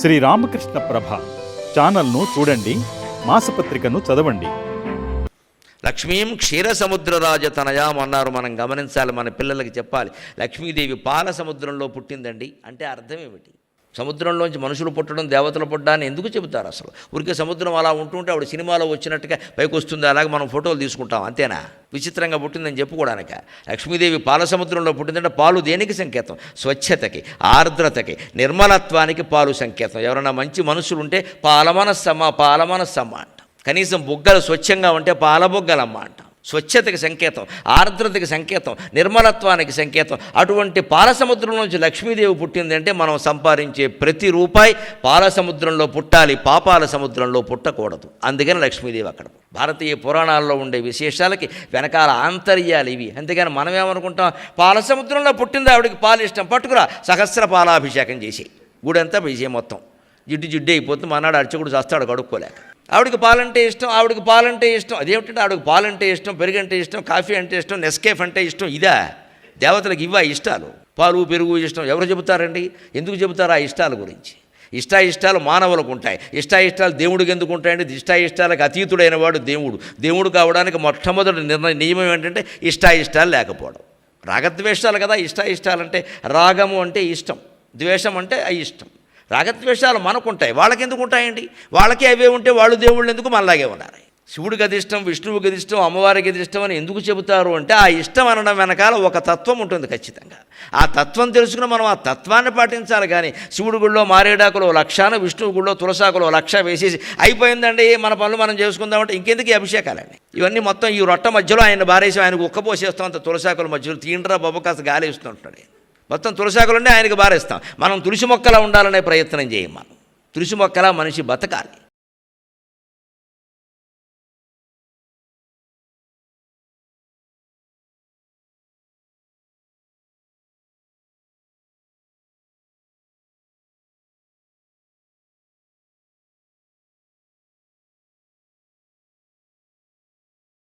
శ్రీ రామకృష్ణ ప్రభ ఛానల్ను చూడండి మాసపత్రికను చదవండి. లక్ష్మీం క్షీర సముద్రరాజ తనయాం అన్నారు. మనం గమనించాలి మన పిల్లలకి చెప్పాలి. లక్ష్మీదేవి పాల సముద్రంలో పుట్టిందండి. అంటే అర్థం ఏమిటి? సముద్రంలోంచి మనుషులు పుట్టడం దేవతలు పుట్టడాన్ని ఎందుకు చెబుతారు అసలు? ఊరికే సముద్రం అలా ఉంటుంటే ఆవిడ సినిమాలో వచ్చినట్టుగా పైకి వస్తుంది అలాగే మనం ఫోటోలు తీసుకుంటాం అంతేనా? విచిత్రంగా పుట్టిందని చెప్పుకోవడానిక. లక్ష్మీదేవి పాల సముద్రంలో పుట్టిందంటే పాలు దేనికి సంకేతం? స్వచ్ఛతకి ఆర్ద్రతకి నిర్మలత్వానికి పాలు సంకేతం. ఎవరైనా మంచి మనుషులు ఉంటే పాలమనస్సమ్మ పాలమనస్సమ్మ అంట. కనీసం బుగ్గలు స్వచ్ఛంగా ఉంటే పాల అంటాం. స్వచ్ఛతకి సంకేతం ఆర్ద్రతకి సంకేతం నిర్మలత్వానికి సంకేతం. అటువంటి పాలసముద్రం నుంచి లక్ష్మీదేవి పుట్టిందంటే మనం సంపాదించే ప్రతి రూపాయి పాలసముద్రంలో పుట్టాలి పాపాల సముద్రంలో పుట్టకూడదు. అందుకని లక్ష్మీదేవి అక్కడ. భారతీయ పురాణాల్లో ఉండే విశేషాలకి వెనకాల ఆంతర్యాలు ఇవి. అంతేగాని మనం ఏమనుకుంటాం? పాలసముద్రంలో పుట్టింది ఆవిడకి పాలు ఇష్టం. పట్టుకురా సహస్ర పాలాభిషేకం చేసి గుడంతా విజయం మొత్తం. జిడ్డు జిడ్డు అయిపోతుంది. మనాడు అర్చకుడు చేస్తాడు కడుక్కోలేక. ఆవిడకి పాలంటే ఇష్టం ఆవిడకి పాలంటే ఇష్టం. అదేమిటంటే ఆవిడకి పాలంటే ఇష్టం పెరుగు అంటే ఇష్టం కాఫీ అంటే ఇష్టం నెస్కేఫ్ అంటే ఇష్టం ఇదా. దేవతలకు ఇవ్వ ఇష్టాలు. పాలు పెరుగు ఇష్టం. ఎవరు చెబుతారండి? ఎందుకు చెబుతారు ఆ ఇష్టాల గురించి? ఇష్టాయిష్టాలు మానవులకు ఉంటాయి. ఇష్టాయిష్టాలు దేవుడికి ఎందుకు ఉంటాయంటే ఇష్టాయిష్టాలకు అతీతుడైన వాడు దేవుడు. దేవుడు కావడానికి మొట్టమొదటి నిర్ణయం నియమం ఏంటంటే ఇష్టాయిష్టాలు లేకపోవడం. రాగద్వేషాలు కదా. ఇష్టాయిష్టాలంటే రాగము అంటే ఇష్టం. ద్వేషం అంటే అయిష్టం రాగద్వేషాలు మనకుంటాయి. వాళ్ళకి ఎందుకు ఉంటాయండి వాళ్ళకి అవే ఉంటే వాళ్ళు దేవుళ్ళు ఎందుకు మనలాగే ఉన్నారు? శివుడి గదిష్టం విష్ణువు గదిష్టం అమ్మవారి ఇష్టం అమ్మవారికి ఇష్టం అని ఎందుకు చెబుతారు అంటే ఆ ఇష్టం అనడం వెనకాల ఒక తత్వం ఉంటుంది ఖచ్చితంగా. ఆ తత్వం తెలుసుకుని మనం ఆ తత్వాన్ని పాటించాలి కానీ శివుడి గుళ్ళో మారేడాకులో లక్షాన విష్ణువు గుళ్ళో తులసాకులో లక్ష వేసేసి అయిపోయిందండి మన పనులు మనం చేసుకుందామంటే ఇంకెందుకు ఈ అభిషేకాలండి ఇవన్నీ మొత్తం ఈ రొట్ట మధ్యలో ఆయన బారేసి ఆయనకు ఉక్కపోసేస్తాం అంత తులసాకుల మధ్యలో తీండ్రా బాబు కాస్త గాలి ఇస్తుంటాడు మొత్తం తులసాకులుండే ఆయనకి బారేస్తాం మనం తులసి మొక్కలా ఉండాలనే ప్రయత్నం చేయం మనం. తులసి మొక్కలా మనిషి బతకాలి.